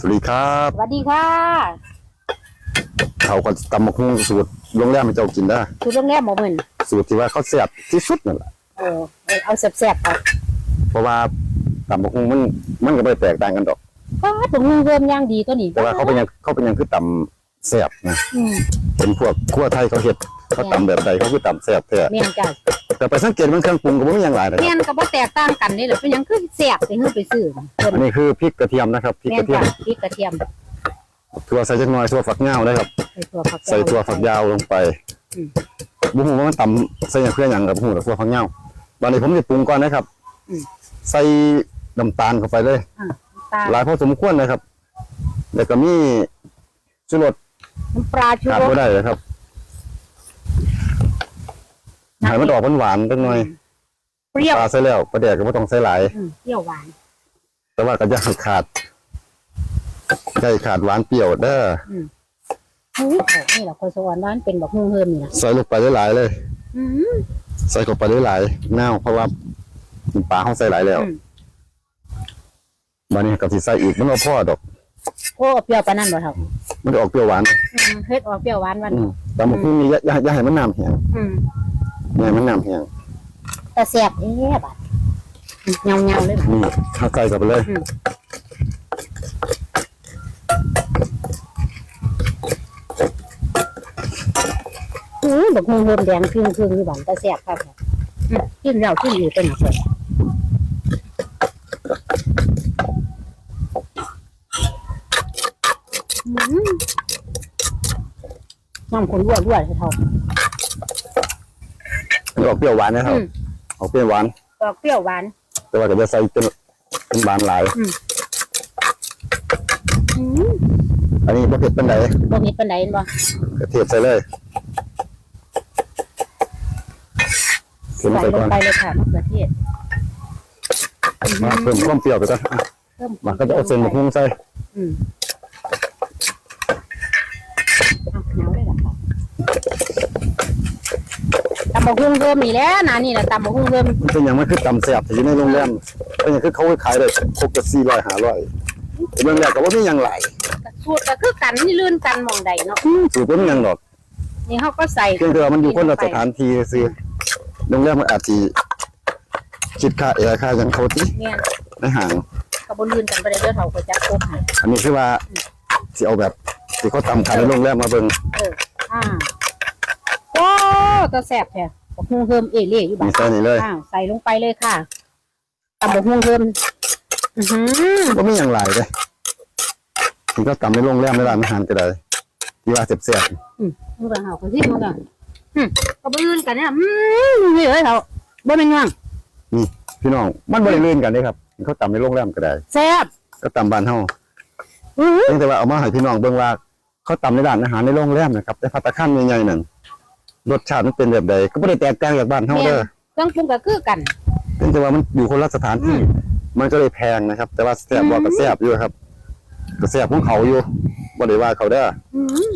สวัสดีครับสวัสดีค่ะเขาก็ตำมะฮุ่งสูตรโรงแรมให้เจ้ากินได้คือโรงแรมบ่เหมือนสูตรที่ว่าเขาแซ่บที่สุดนั่นแหละเออเอาแซ่บๆไปเพราะว่าตำมะฮุ่งมันมันก็ไม่ได้แตกต่างกันดอกก็ตรงนึงเริ่มย่างดีตัวนี้แต่ว่าเขาเป็นหยังเขาเป็นหยังคือตำแซ่บนะอืมเป็นพวกขั้วไทยเขาเฮ็ดเขาตำแบบใดเขาคือตำแซ่บแท้แม่นจ้ะ แต่ไปสังเกตมันเครื่องปรุงก็บ่มีหยังหลายนะคแม่รับนก็บ่แตกต่างกันนี่แหละเป็นหยังคือแซ่บไปเฮือไปซื้อเพิ่นอันนี้คือพริกกระเทียมนะครับพริกแม่กนระเทียจ้ะมพริกกระเทียมถั่วใส่จักหน่อยถั่วฝักยาวนะครับ ใส่ถั่วฝักยาว ใส่ถั่วฝักยาวลงไปอืม บุ้งว่ามันตำใส่อย่างเพื่ออย่างกับบุ้งถั่วฝักยาวตอนนี้ผมจะปรุงก่อนนะครับอืมใส่น้ำตาลเข้าไปเลย อ่าน้ำตาลหลายพอสมควรนะครับ แล้วก็มีชูรสน้ำปลาชูขาดรสก็ได้เลยครับ ให้มันออกหวานๆจังหน่อยเปรี้ยวปลาใส่แล้วปลาแดกก็ไม่ต้องใส่หลายอืมเปรี้ยวหวาน แต่ว่าก็จะให้ขาดใช่ขาดหวานเปรี้ยวเด้ออุ้ยของนี่แหละคนสวรรค์ร้านเป็นแบบฮู้เฮิมนี่นะใส่ลงไปหลายๆเลย อืม ใส่เข้าไปหลายๆแนวเพราะว่าปลาเขาใส่หลายแล้วอืมบันนี้กับสิใส่อีกมันเอาพ่อดอก โอ้เปรี้ยวปานนั้นบ่เท่ามันจะออกเปรี้ยวหวานอืมเฮ็ดออกเปรี้ยวหวานวันอืมแต่มันคือมีอย่าอย่าอย่าให้มันน้ำแห้งอืม อย่าให้มันน้ำแห้งแต่แซ่บเอ๊ะบัดเงาๆเลยบัดนี่ถ้าใส่เข้าไปเลยอืมอือบักฮู้เฮิมแดงครึ่งๆอยู่บัดแต่แซ่บครับอืมกินแล้วกินอีกเป็นหยังเพิ่นอืมน้ำคนรั่วรั่วๆเท่า มันออกเปรี้ยวหวานนะครับ อืม ออกเปรี้ยวหวาน ออกเปรี้ยวหวาน แต่ว่าก็จะใส่เป็นเป็นหวานหลาย อืมอันนี้บ่เผ็ดปานใดบ่เฮ็ดปานใดเห็นบ่กระเทียมใส่เลยเค็มใส่ใส่ลก่งอนไปเลยค่ะมะเขือเทศมาเพิ่มความเปรี้ยวไปก่อนอะเพิ่มมาก็จะเอาเส้นมะพร้าวใส่อืมเอาเหนียวเลยล่ะค่ะตำ บักหุ่งเริ่มนี่แหล้วนะนี่แหละตำบักหุ่งเริ่มมันเป็นอย่างมันคือตำแซ่บที่อยู่ในโรงแรมเป็นอย่างคือเขาขายได้ครบกับ400 500เรื่องแรกก็บ่มีหยังหลายสูตรก็คือกันนี่ลื่นกันหมองใดเนาะสูตรบ่มีหยังดอกนี่เขาก็ใส่เพียงแต่ว่ามันอยู่คนละสถานที่ซื่อโรงแรมมันอาจสิคิดค่าแอร์ค่าหยังเขาติเนี่ยในห้างกระบวนลื่นกันไปเลยเด้อเขาก็จะครบให้อันนี้คือว่าสิเอาแบบที่เขาตำขายในโรงแรมมาเบิ่งเอออ่าโอ้ตัวแสบแท้ บักหุ่งเริ่มเอเล่อยู่บ้านี่นใส่นี่เลยอ้าวใส่ลงไปเลยค่ะตำบักหุ่งเริ่มอือหือบ่มีหยังหลายเด้ที่เขาตำในโรงแรมในร้านอาหารก็ได้ที่ว่าแซ่บอืมมึงไปหาคนที่มึงอะอืมกระบวนลื่นกันเนี่ยอืมนี่เลยเขาบ่เป็นง่วงๆนี่พี่น้องมันบ่ได้ลื่นกันเด้ครับเขาตำในโรงแรมก็ได้ แซ่บก็ตำบ้านเฮาอือเพียงแต่ว่าเอามาให้พี่น้องเบิ่งว่าเขาตำในร้านอาหารในโรงแรมนะครับแต่ภัตตาคารใหญ่ๆนั่น รสชาติมันเป็นแบบใดก็บ่ได้แตกต่างจากบ้านเฮาเด้อเครื่องปรุงก็คือกันเพียงแต่ว่ามันอยู่คนละสถานที่ มันก็เลยแพงนะครับ แต่ว่าแซ่บบ่ก็แซ่บอยู่ครับก็แซ่บของเขาอยู่บ่ได้ว่าเขาเด้อ อืม